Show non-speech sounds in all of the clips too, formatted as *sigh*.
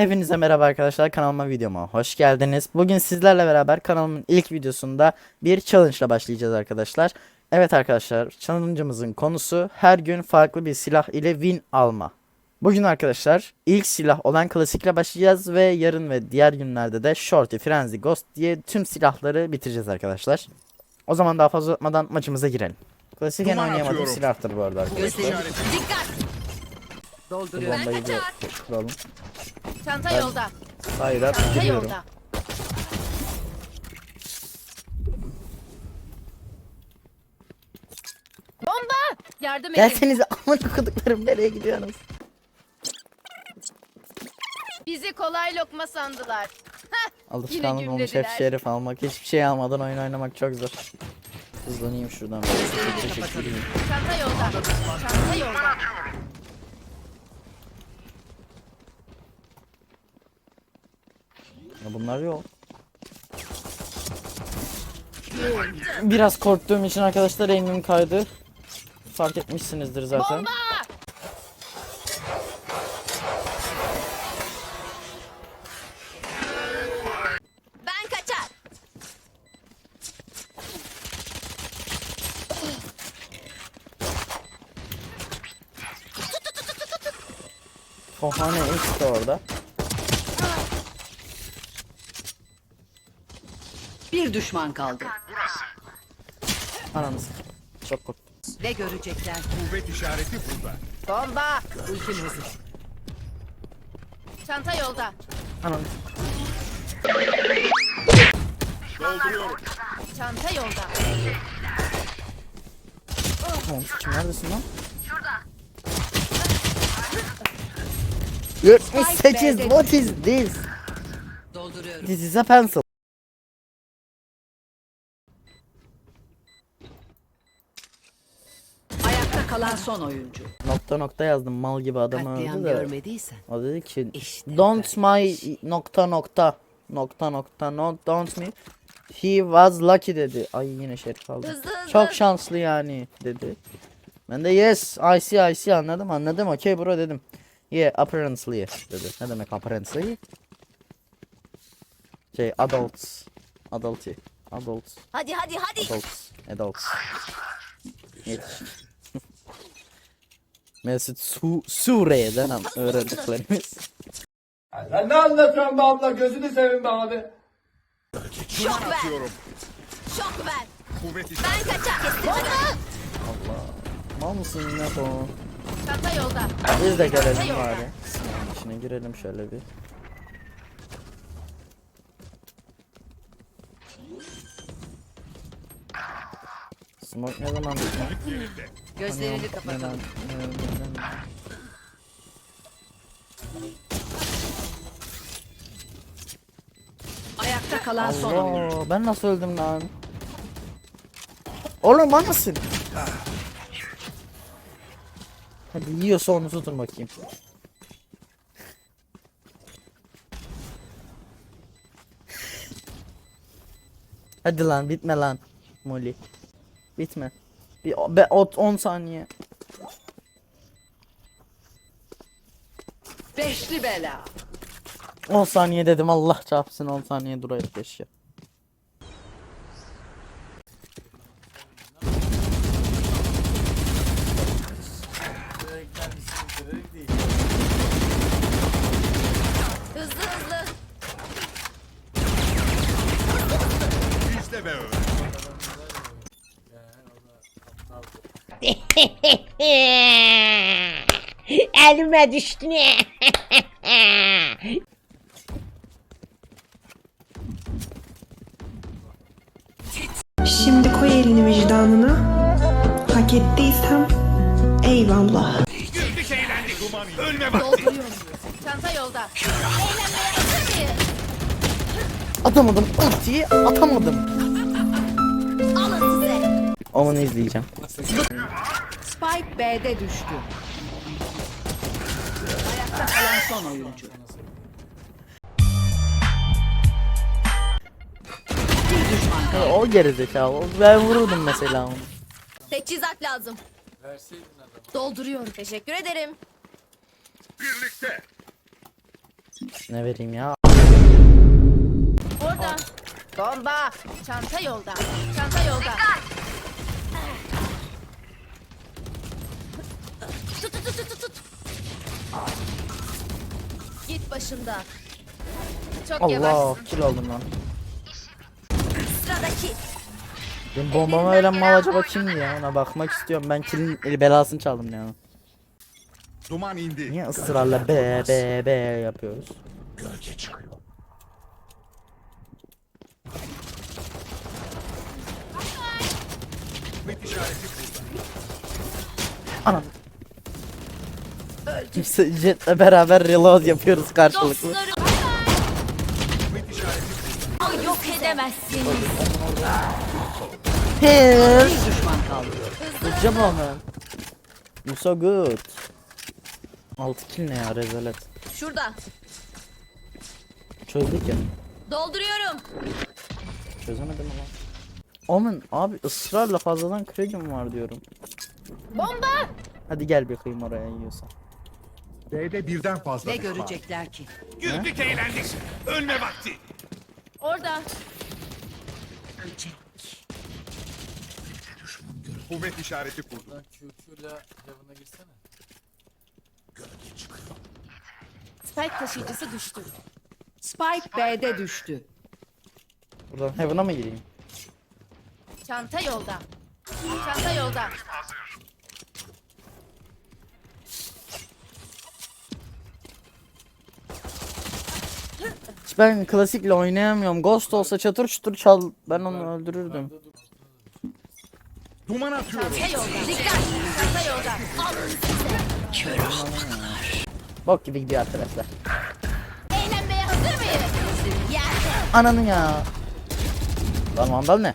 Hepinize merhaba arkadaşlar kanalıma videoma hoş geldiniz. Bugün sizlerle beraber kanalımın ilk videosunda bir challenge ile başlayacağız arkadaşlar. Evet arkadaşlar challenge'ımızın konusu her gün farklı bir silah ile win alma. Bugün arkadaşlar ilk silah olan klasikle başlayacağız ve yarın ve diğer günlerde de Shorty, Frenzy, Ghost diye tüm silahları bitireceğiz arkadaşlar. O zaman daha fazla uzatmadan maçımıza girelim. Klasik en oynayamadığım silahtır bu arada arkadaşlar. Dikkat! Bu dolduruyor. bombayı bir kuralım. Çanta yolda. Hayır Çanta gidiyorum. yolda. Bomba! Yardım edin. Gelsenize *laughs* aman okuduklarım nereye gidiyorsunuz? Bizi kolay lokma sandılar. Alışkanlık olmuş hep gümlediler. şerif almak. Hiçbir şey almadan oyun oynamak çok zor. Hızlanayım şuradan. Teşekkür ederim. Çanta yolda. Çanta yolda. Ya bunlar yok. Biraz korktuğum için arkadaşlar aim'im kaydı. Fark etmişsinizdir zaten. Bomba! Ben kaçar. Kohane işte orada. Bir düşman kaldı. Ananız. Çok korktum. Ne görecekler? Kuvvet işareti burada. Bomba! Ultim hazır. Çanta yolda. Ananız. Dolduruyorum. Çanta yolda. Tamam kim neredesin lan? Şurada. 78 what is this? Dolduruyorum. This is a pencil. Ayakta kalan son oyuncu. Nokta nokta yazdım mal gibi adam Katliam öldü de. görmediysen. O dedi ki İşte don't my nokta nokta nokta nokta no don't me he was lucky dedi. Ay yine şerif aldı. Hızlı hızlı. Çok şanslı yani dedi. Ben de yes I see I see anladım anladım okey bro dedim. Yeah apparently dedi. Ne demek apparently? Şey adults. Adulty. Adults. Hadi hadi hadi. Adults. Adults. Yetişkin. Mesut Su Suriye'den öğrendiklerimiz. Sen ne anlatıyorsun be abla gözünü seveyim be abi. Şok ver. Şok ver. Kuvvet Ben işareti. kaçar. Bomba! Mal mısın ne bu? Çanta yolda. Biz de gelelim bari. İçine girelim şöyle bir. Smoke ne zaman bitme? Gözlerini kapatalım. Ayakta kalan son oyuncu. Allah ben nasıl öldüm lan? Oğlum var mısın? Hadi yiyorsa onu tutun bakayım. Hadi lan bitme lan. Molly. Bitme. Bir be, ot 10 saniye. Beşli bela. 10 saniye dedim Allah çarpsın 10 saniye durayım keşke. Hızlı hızlı. İzle ve öğren. *laughs* Elime düştü ne? *laughs* Şimdi koy elini vicdanına. Hak ettiysem eyvallah. Güldük eğlendik. Ölme vakti. Çanta yolda. Eğlenmeye hazır mıyız? Atamadım ultiyi atamadım. Alın size. Onu izleyeceğim. Spike B'de düştü. Ayakta kalan son oyuncu. Bir düşman kaldı. O gerizekalı. Ben vururdum mesela onu. Teçhizat lazım. Dolduruyorum. Teşekkür ederim. Birlikte. Ne vereyim ya? Orada. Bomba. Çanta yolda. Çanta yolda. Tut tut tut tut tut. Git başımdan. Çok Allah yavaşsın. kill aldım lan. Sıradaki. Ben bombama veren mal acaba kimdi ya? Ona bakmak istiyorum. Ben killin el belasını çaldım ya. Duman indi. Niye ısrarla be be be yapıyoruz? İşareti burada. Anam. Kimse Jet'le beraber reload yapıyoruz karşılıklı. Dostlarım. Yok edemezsiniz. Bir düşman kaldı. Hocam. You so good. 6 kill ne ya rezalet. Şurada. Çözdük ya. Dolduruyorum. Çözemedim ama. Omen abi ısrarla fazladan kredim var diyorum. Bomba. Hadi gel bakayım oraya yiyorsan. B'de birden fazla Ne düşman. görecekler ki? Güldük eğlendik. Ölme vakti. Orada. Kuvvet işareti kurdu. Spike taşıyıcısı düştü. Spike B'de düştü. Buradan Heaven'a mı gireyim? Çanta yolda. Çanta yolda. Hiç Ben klasikle oynayamıyorum. Ghost olsa çatır çutur çal. Ben onu öldürürdüm. Duman atıyorum. Yolda. Bok gibi gidiyor arkadaşlar. Eğlenmeye hazır mıyız? Ya. Lan vandal ne?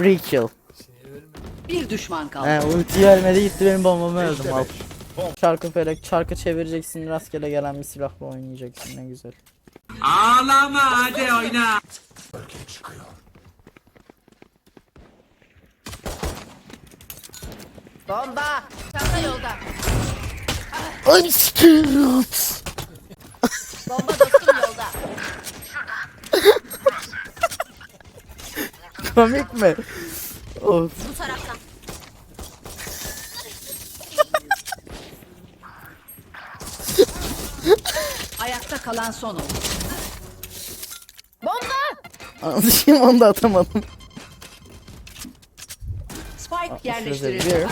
Free kill. Bir düşman kaldı. He ulti vermedi gitti benim bombamı öldüm al. Çarkı felek çarkı çevireceksin rastgele gelen bir silahla oynayacaksın ne güzel. Bomba. Çanta yolda. Ay sikiyorum. Bomba dostum yolda. Komik mi? Of. Bu taraftan. Ayakta kalan son oyun. Bomba. Anlaşayım onu da atamadım. Spike yerleştirildi.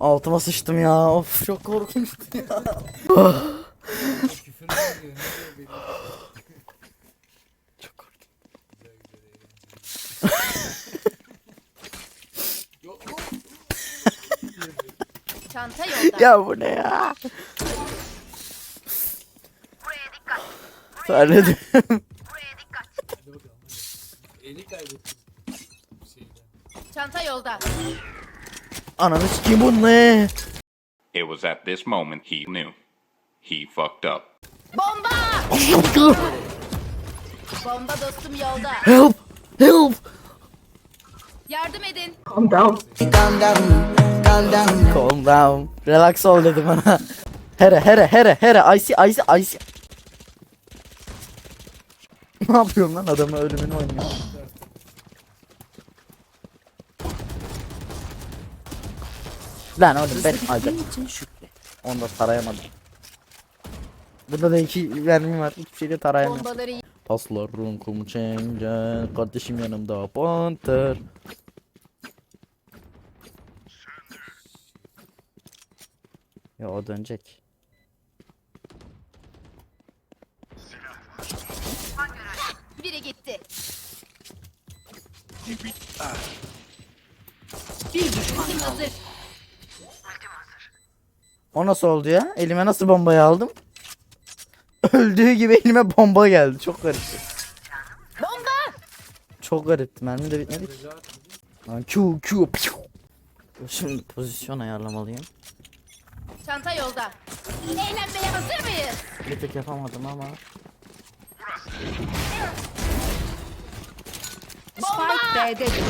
Altıma sıçtım ya. Of çok korkunçtu ya. *laughs* Çanta yolda. *laughs* Ya bu ne ya? Söyledim. Çanta yolda. Ananı sikeyim bu ne? It was at this moment he knew. He fucked up. Bomba. Bomba dostum yolda. Help! Help! Yardım edin. Calm down. Relax ol dedi bana. *laughs* Here here here here icy icy icy. ne yapıyorum lan adamı ölümünü oynuyor. Lan oğlum ben şükret. Onu da tarayamadım. Burada da iki mermim var. Hiçbir şeyde tarayamıyorum. Bombaları Paslarım kum çengel. Kardeşim yanımda panter. O dönecek. biri gitti. Bir düşman kaldı. hazır? O nasıl oldu ya? Elime nasıl bombayı aldım? Öldüğü gibi elime bomba geldi. Çok garipti. Bomba. Çok garipti. Mermi de bitmedi ki. Lan Q Q. Şimdi pozisyon ayarlamalıyım. Çanta yolda. Eğlenmeye hazır mıyız? Bir tek yapamadım ama. Spike B'de düştü.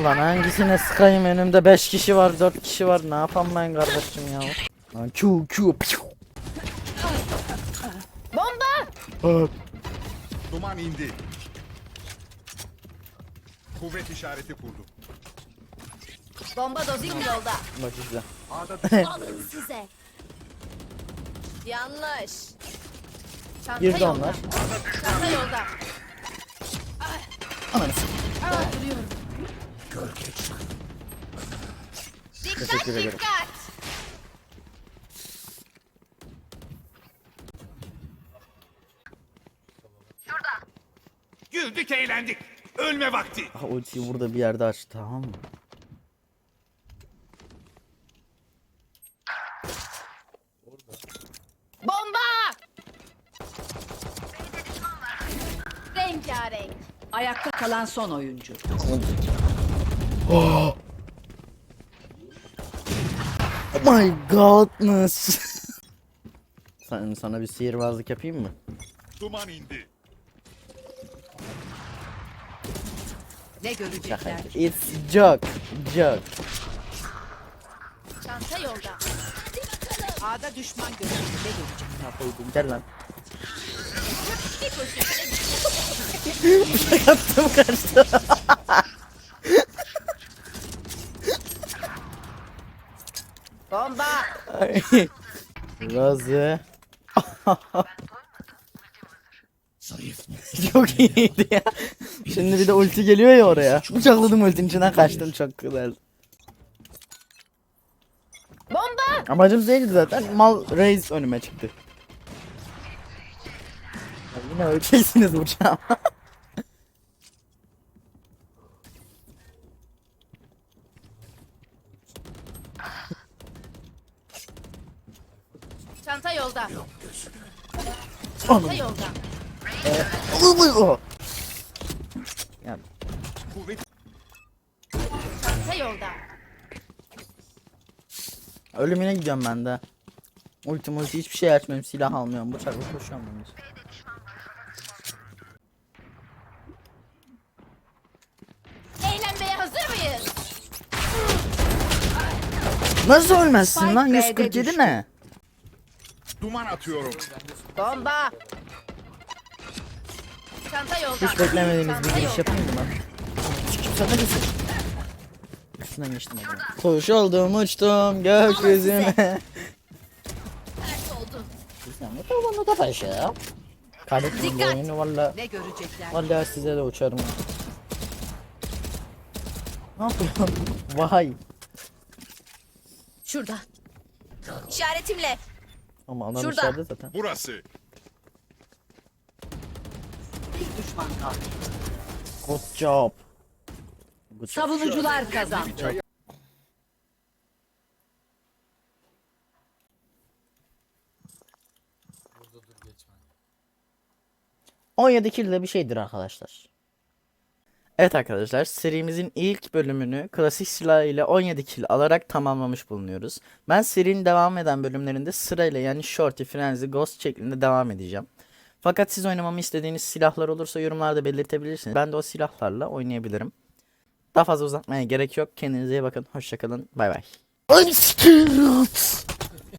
Ulan hangisine sıkayım önümde 5 kişi var 4 kişi var ne yapam ben kardeşim ya. Lan Q Q piu. Bomba! Duman indi. Kuvvet işareti kurdum. Bomba dostum yolda. Bak işte. Alın size. Yanlış. Çanta Girdi yolda. onlar. Çanta yolda. Ananı Dikkat Teşekkür ederim. dikkat. güldük eğlendik. Ölme vakti. Ah, ultiyi burada bir yerde açtı tamam mı? Rengarenk. Ayakta kalan son oyuncu. Oh my godness. Sen, sana bir sihirbazlık yapayım mı? Duman indi. Ne görecekler? It's joke. Joke. Çanta yolda. A'da düşman görüldü. Ne görecekler? Ne koydum gel lan. Koşu. Yaptım kaçtı. Bomba! Razı. çok iyiydi ya. Şimdi bir de ulti geliyor ya oraya. Bıçakladım ultinin içinden kaçtım çok güzel. Bomba! Amacım neydi zaten? Mal Reis önüme çıktı. Yine öleceksiniz uçağım. Çanta yolda. Çanta yolda. Ya Kuvvet Çanta yolda. ölümüne gidiyorum ben de. Ulti multi hiçbir şey açmıyorum. Silah almıyorum. Bıçakla koşuyorum ben. Eğlenmeye hazır mıyız? Nasıl ölmezsin lan? B'de 147 düştü. ne? duman atıyorum. Bomba! Çanta yolda. Hiç beklemediğimiz bir yolda. yapayım mı lan? Sana gitsin. Üstünden geçtim zaman. Kuş oldum uçtum gökyüzüne. *laughs* Sen ne tabanı da paşa. Kaybettim bu Dikkat! oyunu valla. Ne görecekler? Valla size de uçarım. Ne yapıyorsun? Vay. Şurada. İşaretimle. Ama adam Şurada. içeride zaten. Burası. Bir düşman kaldı. Good job. Good job. Savunucular kazandı. 17 kill de bir şeydir arkadaşlar. Evet arkadaşlar serimizin ilk bölümünü klasik silah ile 17 kill alarak tamamlamış bulunuyoruz. Ben serinin devam eden bölümlerinde sırayla yani Shorty, Frenzy, Ghost şeklinde devam edeceğim. Fakat siz oynamamı istediğiniz silahlar olursa yorumlarda belirtebilirsiniz. Ben de o silahlarla oynayabilirim. Daha fazla uzatmaya gerek yok. Kendinize iyi bakın. Hoşçakalın. Bay bay.